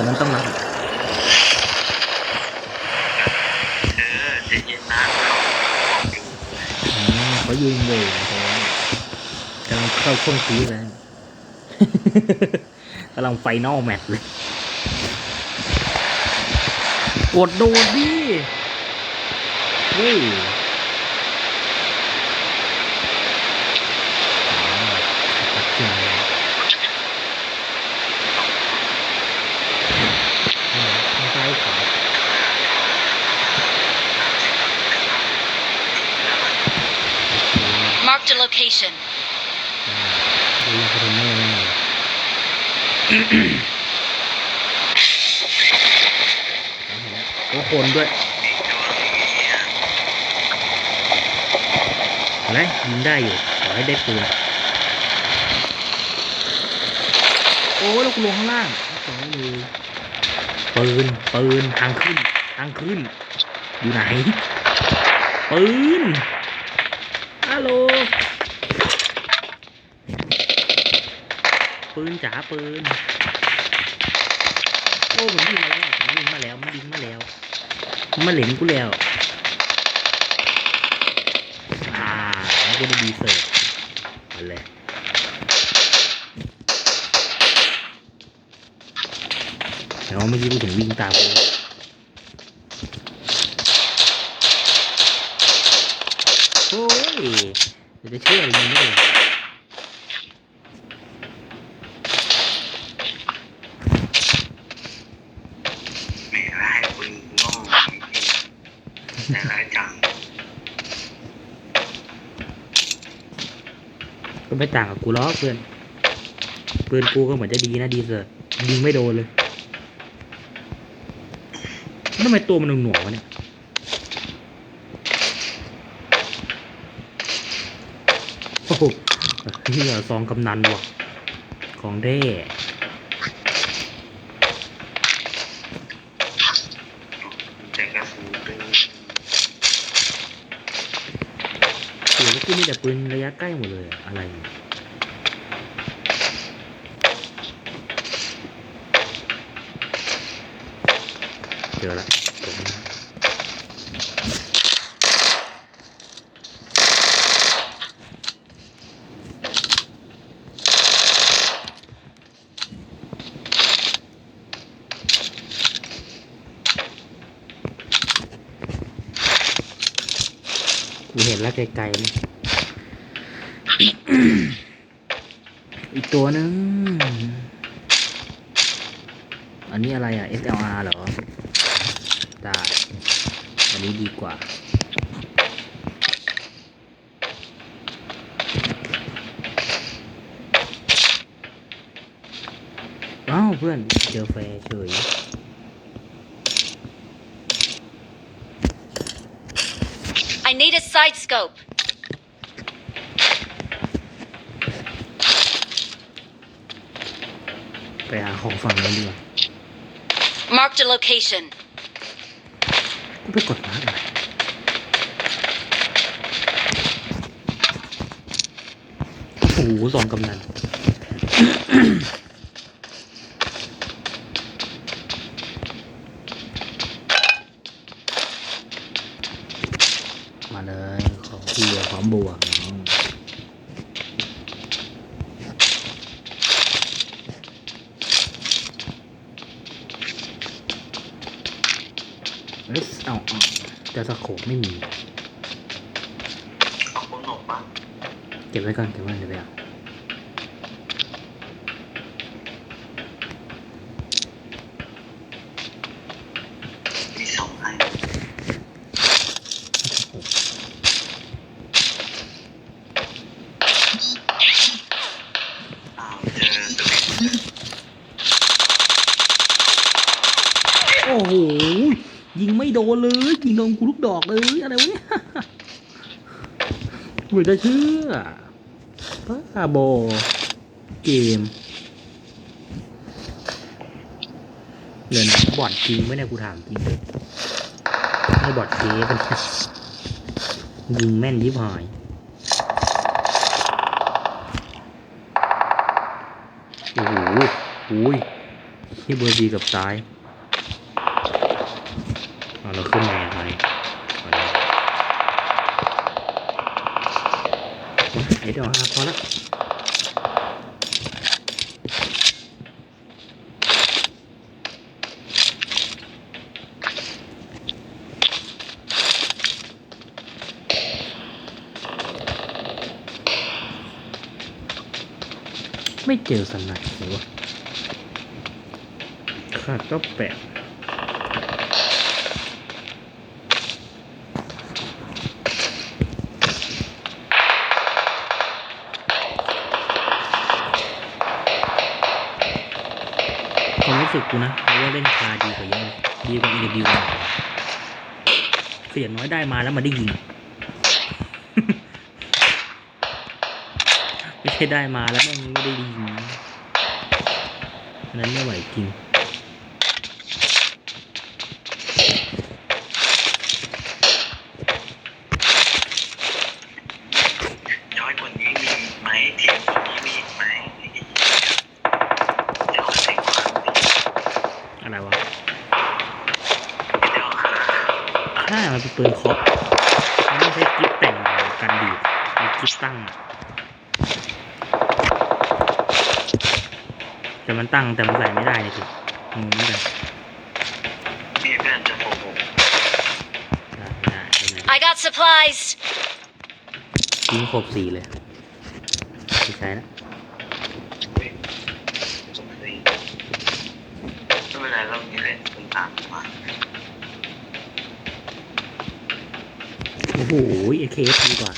แต่มันต้องรับเออใจเย็นนะเราบอกอยู่เขายืนอยู่ตรงนั้นกำลังเข้าช่วงพีคแล้วกำลังไฟนอลแมตช์เลยกดโดดดิเฮ้ย Marked a location. ดูยังคอนเทนเนอร์แน่เลยโอ้คนด้วยนะเห็นไหมยิงได้อยู่ ขอให้ได้ปืน โอ้ยล้วกูลงข้างล่างขอเลยปืน ปืน ทางขึ้น ทางขึ้น อยู่ไหน ปืน โหลปืนจ๋าปืน โอ้ผมยิงมาแล้วผมยิงมาแล้วมันยิงมาแล้วมันมาเหลนกูแล้วอ่าแล้วก็ได้ดีเสิร์ฟเอาเลยแต่ว่าเมื่อกี้กูถึงวิ่งตามกูแล้วโอ้ยเดี๋ยวจะเชื่ออะไรมึงไม่ได้ ไม่ร้ายปืนโง่จริงๆ แต่ร้ายจังก็ไม่ต่างกับกูหรอเพื่อนปืนกูก็เหมือนจะดีนะดีเสิร์ฟยิงไม่โดนเลยทำไมตัวมันหน่วงวะเนี่ยโอ้โหนี่เหรอซองกำนันว่ะของเด้ แต่กระสุนปืน เสียแล้มีแต่ปืนระยะใกล้หมดเลยอะอะไรเนี่ยเจอละตรงนี้กูเห็น แล้วไกลๆนะอีกตัวหนึง อันนี้อะไรอะ SLR เหรอได้อันนี้ดีกว่าว้าวเพื่อนเจอแฟเฉย I need a side scope. ไปหาของฝั่งนั้นดีกว่า Marked a location. กูไปกดมาร์กอะไรโอ้โหสองกำนัน มาเลย ของเบียร์พร้อมบวกน้องเอ้ยเอาเอา แต่สโคปไม่มี เอาคนหนกปะเก็บไว้ก่อนเก็บไว้เดี๋ยวไปเอา มีสองอันอ้าวเจอสวิตช์ โอ้โห ยิงไม่โดนเลยยิงโดนกูลูกดอกเลยอะไรวะเนี่ยไม่ได้เชื่อบ้าบอเกมเงินบอดจริงไหมเนี่ยกูถามจริงไม่บอดเกมเป็นยยิงแม่นยิบหายโอ้โหโอ้ยที่เบอร์บีกับซ้าย เราขึ้นมาอย่างไอาเดี๋ยวเอาพอละไม่เจอสนายเลยวะขาดก็แปดค รู้สึกกูนะเพราะว่าเล่นคาดีกว่าเยอะดีกว่าอีกดีกว่าคืออย่างน้อยได้มาแล้วมาได้ยิง ไม่ใช่ได้มาแล้วแม่งไม่ได้ยิงอันนั้นไม่ไหวจริงย้อยกว่านี้มีไหมเทียมกว่านี้มีอีกไหมไอ้เหี้ยเดี๋ยวใส่ความดี อะไรวะ เดี๋ยวหา ถ้ามันเป็นปืนเคาะมันไม่ใช่กิ๊บแต่งกันดีดมันกิ๊บตั้งอะแต่มันตั้งแต่มันใส่ไม่ได้นี่คืองงเหมือนกันพี่เพื่อนจะโผล่ได้ไม่ได้ไม่ได้ I got supplies. ยิงครบสี่เลยไม่ใช่แล้วไม่เป็นไรเรามีแหละคุณตามมา โอ้โหเอเคฟดีกว่า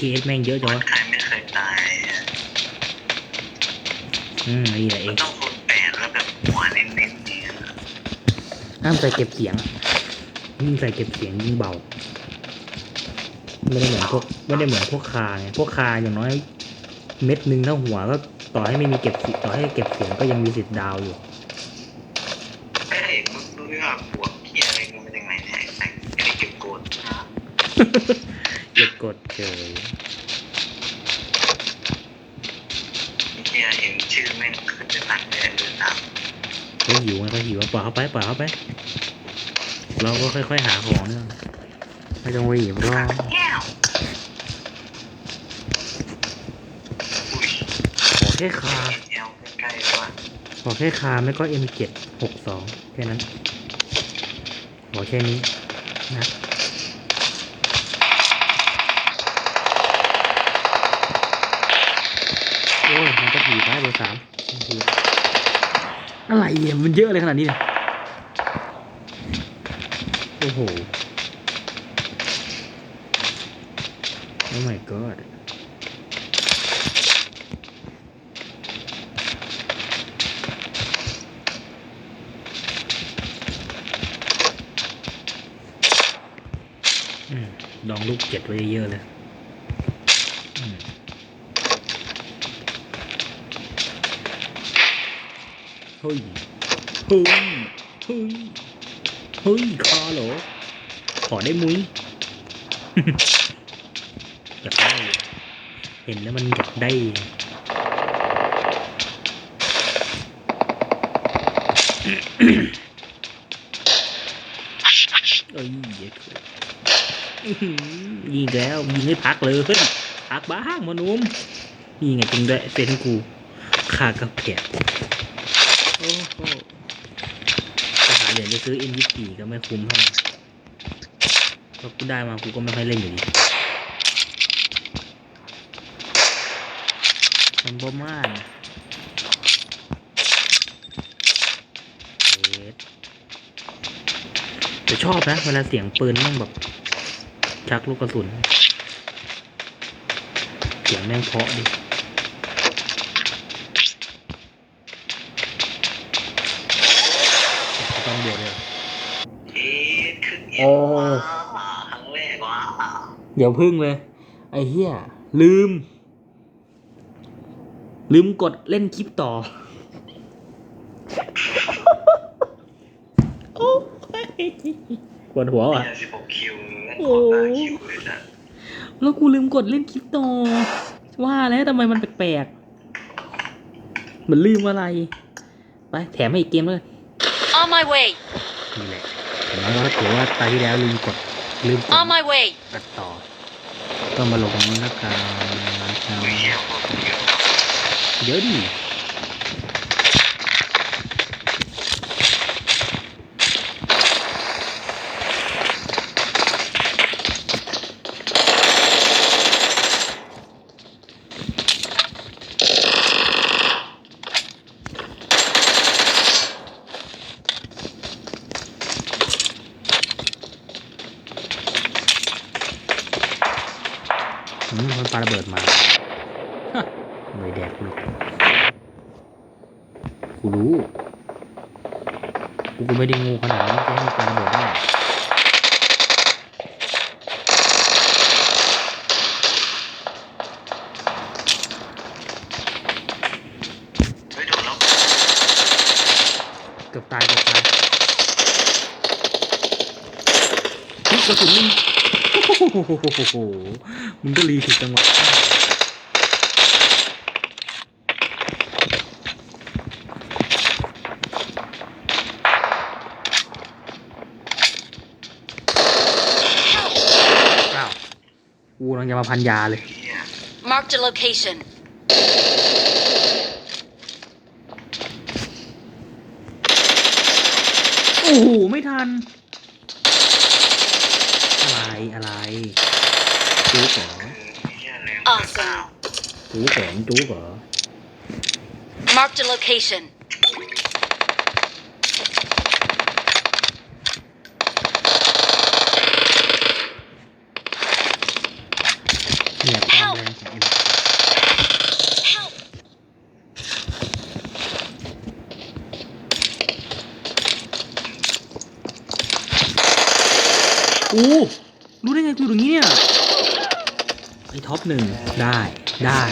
FPS แม่งเยอะจังคนวะไทยไม่เคยตายอะอืมนี่แหละเอมันงต้องคนแปดแล้วแบบหัวเน้นๆเนี่ยห้ามใส่เก็บเสียงยิ่งใส่เก็บเสียงยิ่งเบา ไม่ได้เหมือนพวกไม่ได้เหมือนพวกคาไงพวกคาอย่างน้อย เม็ดหนึ่งเท่าหัวก็ต่อให้ไม่มีเก็บเสียงต่อให้เก็บเสียงก็ยังมีสิทธิ์ดาวอยู่เฮ้ยมึงรู้ว่าบวกเที่ยอะไรมึงเป็นยังไงเนี่ยไอ้แต่ไม่ได้เก็บโกดนะ เก็บกดเฉย ปล่อยเขาไปปล่อยเขาไป เราก็ค่อยๆหาของเนี่ยไม่ต้องรีบหรอกแก้วอุ้ยขอแค่คาขอแค่คาไม่ก็ M7 หกสองแค่นั้น ขอแค่นี้นะ อะไรอะมันเยอะเลยขนาดนี้เนี่ยโอ้โห โอ้ my god อืมลองลูกเจ็ดไว้เยอะๆเลยอืมเฮ้ย เฮ้ยเฮ้ยเฮ้ยคาเหรอขอได้มุ้ยอยากได้เห็นแล้วมันอยากได้เอ้ยยิงแล้วยิงให้พักเลยพักบ้างมนุมนี่ไงจริงด้วยเซนกูขากระเพียโอ้โห จะหาเหรียญไปซื้อ N24 ก็ไม่คุ้มเท่าไหร่เพราะกูได้มากูก็ไม่ค่อยเล่นอยู่ดีมันบ่มากเดแต่ชอบนะ เวลาเสียงปืนแม่งแบบ ชักลูกกระสุน เสียงแม่งเพาะดิ บวชเลยเหรอ เอ๊ะขึ้น เอ็โอ้นว้าครั้งแรกว้าเดี๋ยวพึ่งเลย ไอ้เหี้ยลืม ลืมกดเล่นคลิปต่อ โอ้ยปวดหัวว่ะ เนี่ยสิบหกคิวนั่นโอ้ขอตาคิวเลยนะแล้วกูลืมกดเล่นคลิปต่อ ว่าแล้วทำไมมันแปลกๆเหมือนลืมอะไร ไปแถมให้อีกเกมเลย On my way. นี่แหละ แต่น้อยก็ถือว่าตาที่แล้วลืมกดลืมกด On my way. ตัดต่อ ก็มาลงตรงนี้แล้วกันนะครับไม่เกี่ยวกับเกี่ยวกับเยอะดิอืมมันปาระเบิดมา ฮะ ไม่แดกกูหรอกกูรู้กูก็ไม่ได้งูขนาดนั้นจะให้มันปาระเบิดได้เฮ้ยโดนแล้วเกือบตายเกือบตายเฮ้ยกระสุนมึงโอ้โหมึงก็รีถูกจังหวะอ้าว กูกำลังจะมาพันยาเลยเนี่ย Marked a location. โอ้โหไม่ทัน อะไรอะไรจู๊กเหรอคือเนี่ยแรง Awesome. จู๊กเหรอจู๊กเหรอ Marked a location. เนี่ยความแรงสี Help! อู้รู้ได้ไงกูอยู่ตรงนี้เนี่ยไอ้ท็อปหนึ่งได้ได้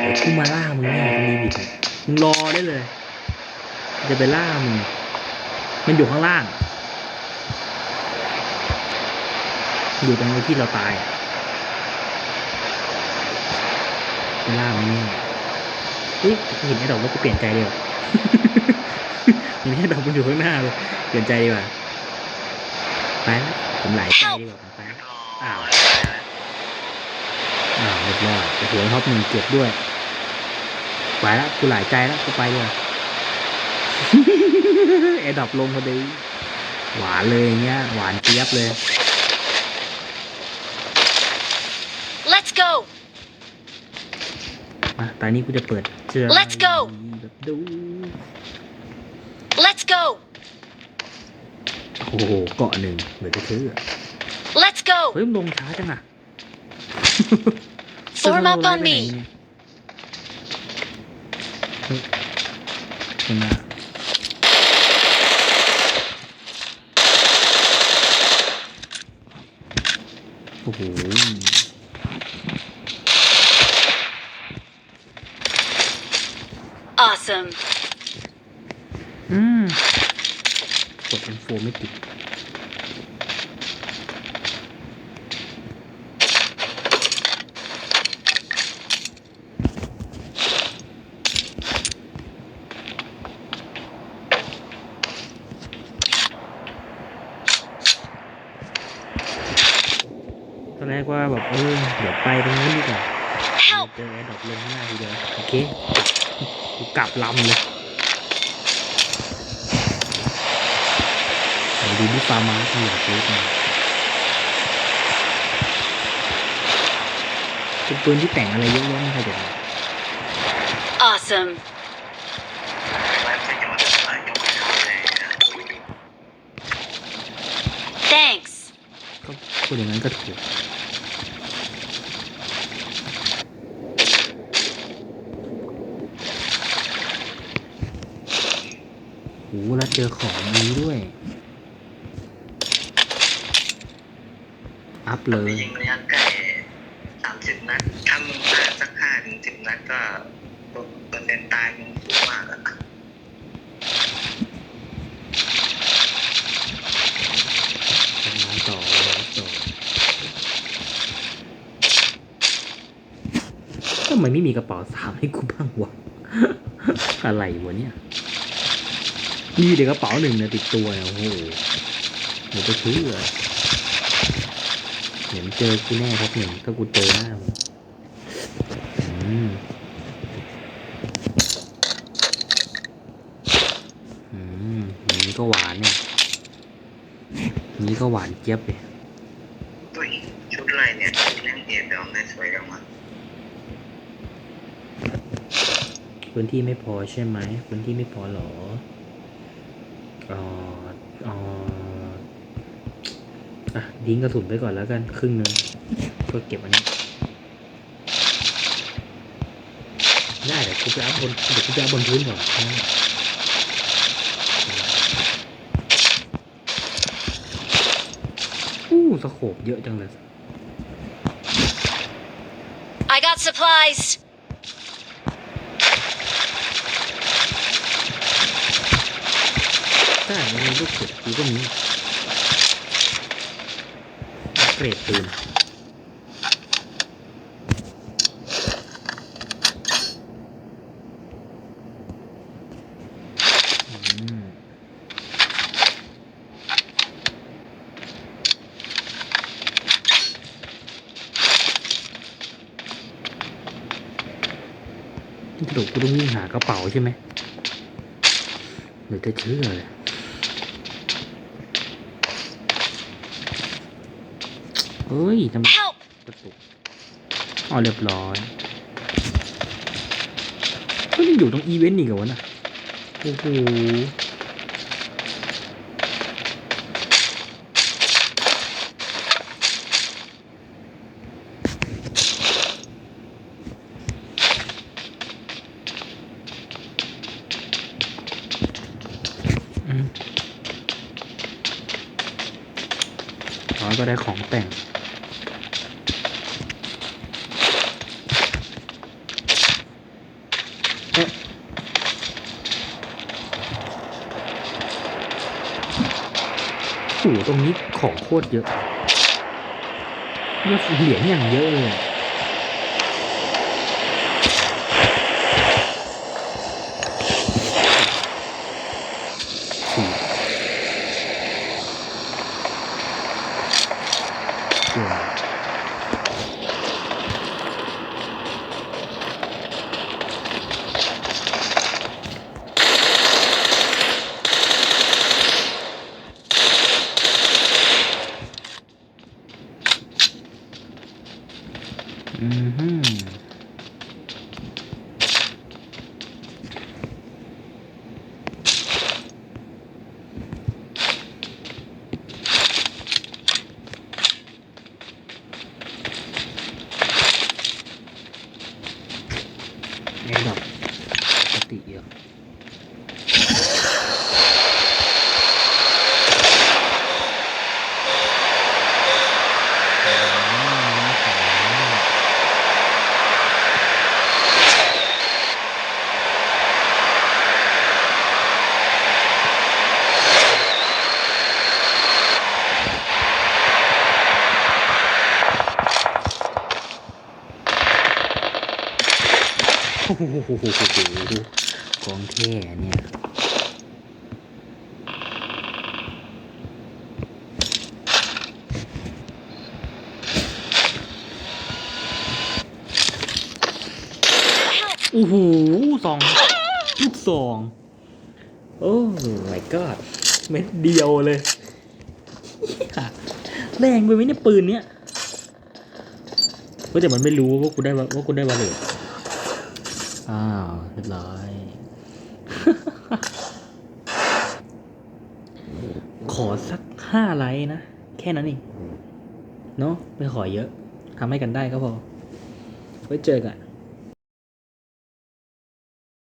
เดี๋ยวกูมาล่ามึงแน่ตรงนี้ดิมึงรอได้เลยจะไปล่ามึงมันอยู่ข้างล่าง อยู่ตรงที่เราตายอะ ไปล่ามึงแน่เฮ้ยเห็นไอ้ดอกแล้วกูเปลี่ยนใจเลยวเห็นไอ้ดอกมันอยู่ข้างหน้าเลยเปลี่ยนใจดีกว่าไปแล้วผมหลายใจดีกว่าผมไปแล้วอ้าวเรียบร้อยโอ้โหท็อปหนึ่งเก็บด้วยไปแล้วกูหลายใจแล้วกูไปด้วยแอร์ดอปลงพอดีหวานเลยเงี้ยหวานเจี๊ยบเลย Let's go! มาตอนนี้กูจะเปิดเจอ Let's go แบบดู Let's go! โอ้โหเกาะหนึ่งเหมือนจะซื้ออะ Let's go! เฮ้ยมันลงช้าจังอะ Form up on จะไปไหน me เนี่ยเฮ้ยข้างหน้าโอ้โห Awesome. อืมกด M4 ไม่ติด ตอนแรกว่าแบบเออเดี๋ยวไปตรงนู้นดีกว่า Help! เจอแอร์ดรอปลงข้างหน้าทีเดียวโอเค กูกลับลำเลยไหนดูที่ฟาร์มาที่อยากรู้กันเป็นปืนที่แต่งอะไรเยอะแยะไม่ใช่เด็ด Awesome. ไว้ประโยชน์อะไรก็ไม่รู้เลยนะ Thanks. ก็พูดอย่างนั้นก็ถูก โอ้แล้วเจอของนี้ด้วย อัพเลย ยิงระยะไกลสามสิบนัดถ้ามึงพลาดสักห้าถึงสิบนัดก็เปอร์เซ็นต์ตายมึงสูงมากอะทำงานต่อแล้วต่อทำไมไม่มีกระเป๋าสามให้กูบ้างวะ อะไรวะเนี่ย มีแต่กระเป๋าหนึ่งเนี่ยติดตัวเนี่ยโอ้โหเดี๋ยวจะซื้อเลยเดี๋ยวเจอกูแน่ครับหนึ่งถ้ากูเจอหน้ามึงอืมอืมอย่างนี้ก็หวานเนี่ยอย่างนี้ก็หวานเจี๊ยบเลยตุ้ยชุดอะไรเนี่ยชุดเล่นเกมเดี๋ยวไม่สวยกันมาพื้นที่ไม่พอใช่ไหมพื้นที่ไม่พอเหรอ อ๋ออ๋ออะดิ้งกระสุนไปก่อนแล้วกัน ครึ่งหนึ่งเพื่อเก็บอันนี้ได้เดี๋ยวกูไปอัพบนเดี๋ยวกูไปอัพบนพื้นก่อนอู้สโคบเยอะจังเลย I got supplies. ใช่ มันมีลูกเก็บกูก็มีเกรดปืนอืมสรุปกูต้องวิ่งหากระเป๋าใช่ไหมหรือจะเชื่อเลย เฮ้ยทำไม Help! กระตุกอ๋อเรียบร้อยก็ยังอยู่ตรงอีเวนต์อีกเหรอวะน่ะโอ้โหอืมอ๋อก็ได้ของแต่ง เอ๊ะโอ้โหตรงนี้ของโคตรเยอะเยอะเหรียญอย่างเยอะเลยสี่เดี๋ยวอือหือไอ้ดอก ปกติ เยองแท้เนี่ยโอ้โหสองลูกสองโอ้ my god เม็ดเดียวเลยแรงไปไหมเนี่ยปืนเนี้ยเฮ้ยแต่มันไม่รู้ว่ากูได้ว่าว่ากูได้วาเลต อ้าวเรียบร้อย ขอสักห้าไลค์นะ แค่นั้นเองเนาะไม่ขอเยอะทำให้กันได้ก็พอ ไว้เจอกัน